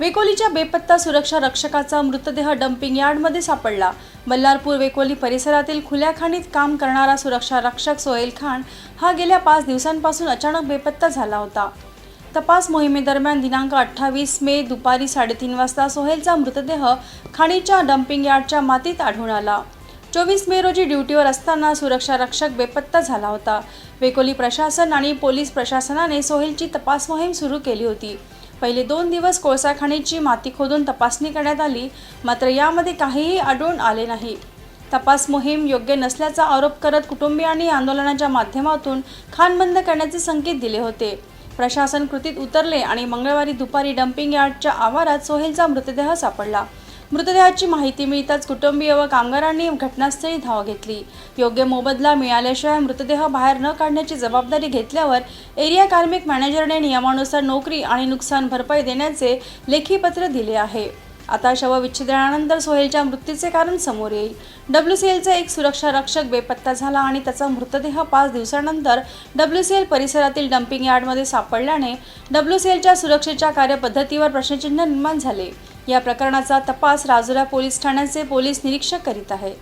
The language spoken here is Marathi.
वेकोलीच्या बेपत्ता सुरक्षा रक्षकाचा मृतदेह डम्पिंग यार्डमध्ये सापडला. बल्लारपूर वेकोली परिसरातील खुल्या खाणीत काम करणारा सुरक्षा रक्षक सोहेल खान हा गेल्या पाच दिवसांपासून अचानक बेपत्ता झाला होता. तपास मोहिमेदरम्यान दिनांक अठ्ठावीस मे दुपारी साडेतीन वाजता सोहेलचा मृतदेह खाणीच्या डम्पिंग यार्डच्या मातीत आढळून आला. चोवीस मे रोजी ड्युटीवर असताना सुरक्षा रक्षक बेपत्ता झाला होता. वेकोली प्रशासन आणि पोलीस प्रशासनाने सोहेलची तपास मोहीम सुरू केली होती. पहिले दोन दिवस कोळसा खाणीची माती खोदून तपासणी करण्यात आली मात्र यामध्ये काहीही आढळून आले नाही. तपास मोहीम योग्य नसल्याचा आरोप करत कुटुंबियांनी आंदोलनाच्या माध्यमातून खाण बंद करण्याचे संकेत दिले होते. प्रशासन कृतीत उतरले आणि मंगळवारी दुपारी डम्पिंग यार्डच्या आवारात सोहेलचा मृतदेह सापडला. मृतदेहाची माहिती मिळताच कुटुंबीय व कामगारांनी घटनास्थळी धाव घेतली. योग्य मोबदला मिळाल्याशिवाय मृतदेह बाहेर न काढण्याची जबाबदारी घेतल्यावर एरिया कार्मिक मॅनेजरने नियमानुसार नोकरी आणि नुकसान भरपाई देण्याचे लेखी पत्र दिले आहे. आता शवविच्छेदनानंतर सोहेलच्या मृत्यूचे कारण समोर येईल. डब्ल्यू सी एलचा एक सुरक्षा रक्षक बेपत्ता झाला आणि त्याचा मृतदेह पाच दिवसानंतर डब्ल्यू सी एल परिसरातील डम्पिंग यार्डमध्ये सापडल्याने डब्ल्यू सी एलच्या सुरक्षेच्या कार्यपद्धतीवर प्रश्नचिन्ह निर्माण झाले. या प्रकरणाचा तपास राजुरा पोलीस ठाण्याचे पोलीस निरीक्षक करीत आहे.